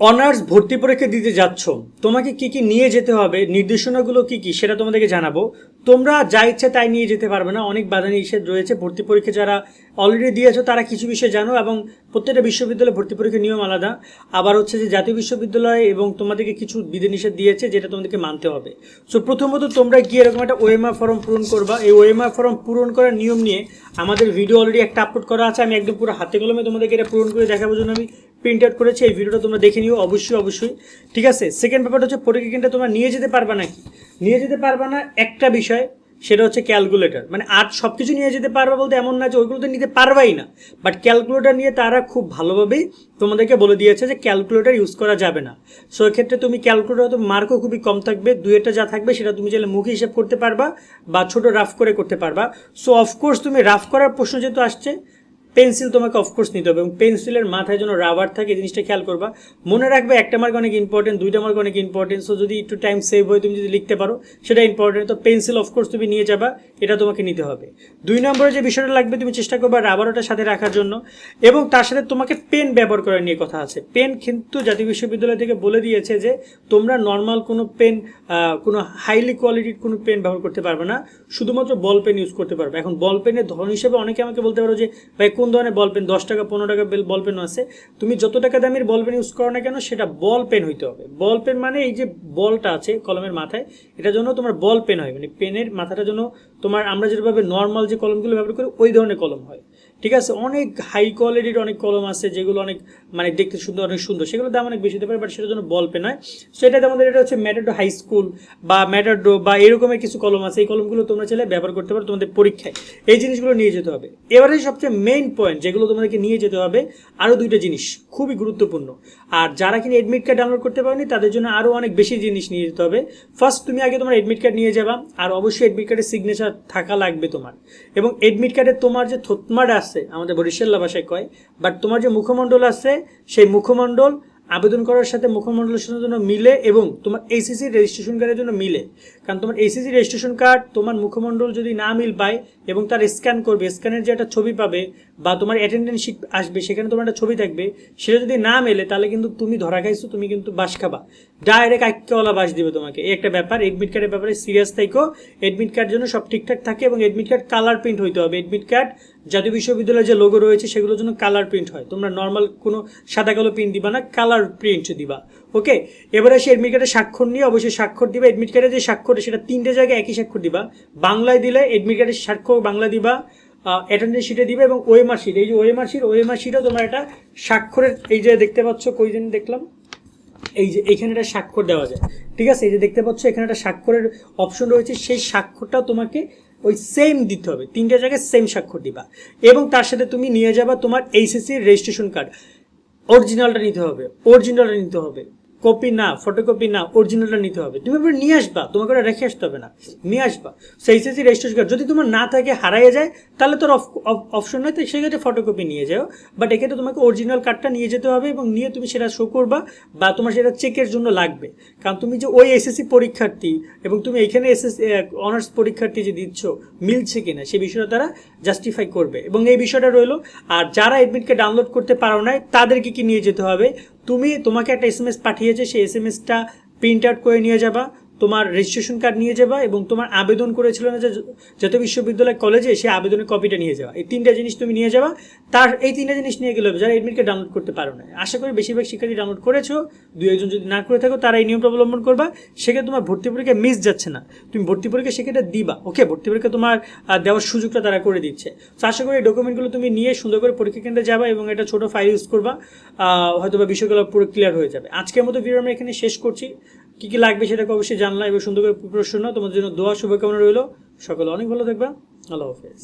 Honours ভর্তি পরীক্ষা দিতে যাচ্ছ, তোমাকে কি কি নিয়ে যেতে হবে, নির্দেশনাগুলো কি কি সেটা তোমাদেরকে জানাব। তোমরা যা ইচ্ছে তাই নিয়ে যেতে পারবে না, অনেক বাধা নিষেধ রয়েছে। ভর্তি পরীক্ষা যারা অলরেডি দিয়েছ, তারা কিছু বিষয় জানো এবং প্রত্যেকটা বিশ্ববিদ্যালয়ে ভর্তি পরীক্ষার নিয়ম আলাদা। আবার হচ্ছে যে জাতীয় বিশ্ববিদ্যালয় এবং তোমাদেরকে কিছু বিধিনিষেধ দিয়েছে যেটা তোমাদেরকে মানতে হবে। সো প্রথমত তোমরা গিয়ে এরকম একটা ওএমআর ফর্ম পূরণ করবা। এই ওএমআর ফর্ম পূরণ করার নিয়ম নিয়ে আমাদের ভিডিও অলরেডি একটা আপলোড করা আছে। আমি একদম পুরো হাতে কলমে তোমাদেরকে এটা পূরণ করে দেখাবো জন্য আমি। প্রিন্ট আউট করেছি, এই ভিডিওটা তোমরা দেখে নিও, অবশ্যই অবশ্যই। ঠিক আছে? সেকেন্ড ব্যাপারটা হচ্ছে, পরীক্ষা কেন্দ্রে তোমরা নিয়ে যেতে পারবা নাকি? নিয়ে যেতে পারবা না, একটা বিষয়, সেটা হচ্ছে ক্যালকুলেটর মানে আর সব কিছু নিয়ে যেতে পারবে বলতে এমন না যে ওইগুলো তো নিতে পারবাই না। বাট ক্যালকুলেটর নিয়ে তারা খুব ভালোভাবেই তোমাদেরকে বলে দিয়েছে যে ক্যালকুলেটর ইউজ করা যাবে না। সো এক্ষেত্রে তুমি ক্যালকুলেটর হয়তো মার্কও খুবই কম থাকবে দু একটা যা থাকবে, সেটা তুমি চাইলে মুখে হিসাব করতে পারবা বা ছোট রাফ করে করতে পারবা। সো অফকোর্স তুমি রাফ করার প্রশ্ন যেহেতু আসছে পেন্সিল তোমাকে অফকোর্স নিতে হবে এবং পেন্সিলের মাথায় যেন রাবার থাকে জিনিসটা খেয়াল করবা। মনে রাখবে একটা মার্ক অনেক ইম্পর্টেন্ট দুইটা মার্ক অনেক ইম্পর্টেন্ট সো যদি একটু টাইম সেভ হয়, তুমি যদি লিখতে পারো, সেটা ইম্পর্টেন্ট তো পেন্সিল অফকোর্স তুমি নিয়ে যাবা, এটা তোমাকে নিতে হবে। দুই নম্বরে যে বিষয়টা লাগবে, তুমি চেষ্টা করবা রাবার রাবারটা সাথে রাখার জন্য, এবং তার সাথে তোমাকে পেন ব্যবহার করার নিয়ে কথা আছে। পেন কিন্তু জাতীয় বিশ্ববিদ্যালয় থেকে বলে দিয়েছে যে, তোমরা নর্মাল কোনো পেন কোনো হাইলি কোয়ালিটির কোনো পেন ব্যবহার করতে পারবে না, শুধুমাত্র বল পেন ইউজ করতে পারবে। এখন বল পেনের ধরন হিসেবে অনেকে আমাকে বলতে পারো যে, ভাই কোন ধরনের বল পেন দশ টাকা, পনেরো টাকা বল পেন আছে। তুমি যত টাকা দামের বল পেন ইউজ করো না কেন, সেটা বল পেন হইতে হবে। বল পেন মানে এই যে বলটা আছে কলমের মাথায় এটা জন্য তোমার বল পেন হয়। মানে পেনের মাথাটা জন্য তোমার আমরা যেভাবে নর্মাল যে কলমগুলো ব্যবহার করি, ওই ধরনের কলম হয়। ঠিক আছে? অনেক হাই কোয়ালিটির অনেক কলম আছে, যেগুলো অনেক মানে দেখতে সুন্দর, অনেক সুন্দর। সেগুলো দাম অনেক বেশি হতে পারে বাট সেটার জন্য বল পেন হয় সো এটা আমাদের, এটা হচ্ছে ম্যাটাডো হাই স্কুল বা ম্যাটাডো বা এরকমের কিছু কলম আছে। এই কলমগুলো তোমরা চাইলে ব্যবহার করতে পারো তোমাদের পরীক্ষায়। এই জিনিসগুলো নিয়ে যেতে হবে। এবারে সবচেয়ে মেইন পয়েন্ট যেগুলো তোমাদেরকে নিয়ে যেতে হবে আরও দুইটা জিনিস খুবই গুরুত্বপূর্ণ। আর যারা কিনা এডমিট কার্ড ডাউনলোড করতে পারেনি, তাদের জন্য আরও অনেক বেশি জিনিস নিয়ে যেতে হবে। ফার্স্ট তুমি আগে তোমার এডমিট কার্ড নিয়ে যাবা, আর অবশ্যই এডমিট কার্ডের সিগনেচার থাকা লাগবে তোমার। এবং এডমিট কার্ডে তোমার যে থোতমাড আছে, আমাদের বরিশাল্লা ভাষায় কয় বাট তোমার যে মুখমণ্ডল আছে, সেই মুখমণ্ডল আবেদন করার সাথে মুখমণ্ডলের জন্য মিলে এবং তোমার এইসিসি রেজিস্ট্রেশন কার্ডের জন্য মিলে। কারণ তোমার এইসিসি রেজিস্ট্রেশন কার্ড তোমার মুখমণ্ডল যদি না মিল পায় এবং তার স্ক্যান করবে স্ক্যানের যে একটা ছবি পাবে বা তোমার অ্যাটেন্ডেন্স শিট আসবে, সেখানে তোমার একটা ছবি থাকবে, সেটা যদি না মেলে তাহলে কিন্তু তুমি ধরা খাইছো, তুমি কিন্তু বাস খাবা। ডাইরেক্ট আইক্যওয়ালা বাস দিবে তোমাকে। এই একটা ব্যাপার এডমিট কার্ডের ব্যাপারে সিরিয়াস থাইকো। এডমিট কার্ড জন্য সব ঠিকঠাক থাকে এবং এডমিট কার্ড কালার প্রিন্ট হইতে হবে। এডমিট কার্ড জাতীয় বিশ্ববিদ্যালয়ের যে লোগো রয়েছে, সেগুলোর জন্য কালার প্রিন্ট হয়। তোমরা নর্মাল কোনো সাদা কালো প্রিন্ট দিবা না কালার প্রিন্ট দিবা। ওকে এবারে সে এডমিট কার্ডের স্বাক্ষর নিয়ে অবশ্যই স্বাক্ষর দিবা। এডমিট কার্ডের যে স্বাক্ষর, সেটা তিনটে জায়গায় একই স্বাক্ষর দিবা। বাংলায় দিলে এডমিট কার্ডের স্বাক্ষর বাংলা দিবা অ্যাটেন্ডেন্স শিটে দিবে এবং ওএমআর শিট এই যে ওএমআর শিট ওএমআর শিটও তোমার একটা স্বাক্ষরের, এই যে দেখতে পাচ্ছ, কই দিন দেখলাম? এই যে এখানে একটা স্বাক্ষর দেওয়া যায়। ঠিক আছে? এই যে দেখতে পাচ্ছ, এখানে একটা স্বাক্ষরের অপশন রয়েছে। সেই স্বাক্ষরটাও তোমাকে ওই সেম দিতে হবে। তিনটে জায়গায় সেম স্বাক্ষর দিবা। এবং তার সাথে তুমি নিয়ে যাবা তোমার এইচএসসি রেজিস্ট্রেশন কার্ড অরিজিনালটা নিতে হবে। অরিজিনালটা নিতে হবে। কপি না ফটোকপি না অরিজিনালটা নিতে হবে। তুমি এবার নিয়ে আসবা, তোমাকে ওটা রেখে আসতে হবে না। নিয়ে আসবা। সেই সিসি রেজিস্ট্রেশন কার্ড যদি তোমার না থাকে, হারাইয়ে যায়, তাহলে তোর অপশন নয় তো সেই সেক্ষেত্রে ফটোকপি নিয়ে যাও। বাট এক্ষেত্রে তোমাকে অরিজিনাল কার্ডটা নিয়ে যেতে হবে এবং নিয়ে তুমি সেটা শো করবা, বা তোমার সেটা চেকের জন্য লাগবে। কারণ তুমি যে ওই এসএসসি পরীক্ষার্থী এবং তুমি এখানে এসএস অনার্স পরীক্ষার্থী যে দিচ্ছ, মিলছে কিনা সেই বিষয়টা তারা জাস্টিফাই করবে। এবং এই বিষয়টা রইল, আর যারা এডমিটকে ডাউনলোড করতে পারো নাই, তাদেরকে কি নিয়ে যেতে হবে? তুমি তোমাকে একটা এস এম এস পাঠিয়েছে সেই এস এম এসটা প্রিন্ট আউট করে নিয়ে যাবা। তোমার রেজিস্ট্রেশন কার্ড নিয়ে যাবা এবং তোমার আবেদন করেছিল না যে জাতীয় বিশ্ববিদ্যালয় কলেজে সেই আবেদনের কপিটা নিয়ে যাওয়া। এই তিনটা জিনিস তুমি নিয়ে যাবা। তার এই তিনটা জিনিস নিয়ে গেলে যারা এডমিটকে ডাউনলোড করতে পারো না। আশা করি বেশিরভাগ শিক্ষার্থী ডাউনলোড করেছ। দু একজন যদি না করে থাকো, তারা এই নিয়মটা অবলম্বন করবা। সেক্ষেত্রে তোমার ভর্তি পরীক্ষা মিস যাচ্ছে না। তুমি ভর্তি পরীক্ষা সেক্ষেত্রে দিবা। ওকে ভর্তি পরীক্ষা তোমার দেওয়ার সুযোগটা তারা করে দিচ্ছে। তো আশা করি এই ডকুমেন্টগুলো তুমি নিয়ে সুন্দর করে পরীক্ষা কেন্দ্রে যাবা এবং একটা ছোটো ফাইল ইউজ করবা। হয়তো বা বিষয়গুলো পুরো ক্লিয়ার হয়ে যাবে। আজকের মতো ভিডিও আমরা এখানে শেষ করছি। কী কী লাগবে সেটাকে অবশ্যই জানলাম এবং সুন্দর করে প্রশ্ন তোমাদের জন্য দোয়া, শুভকামনা রইল। সকলে অনেক ভালো থাকবা আল্লাহ হাফেজ।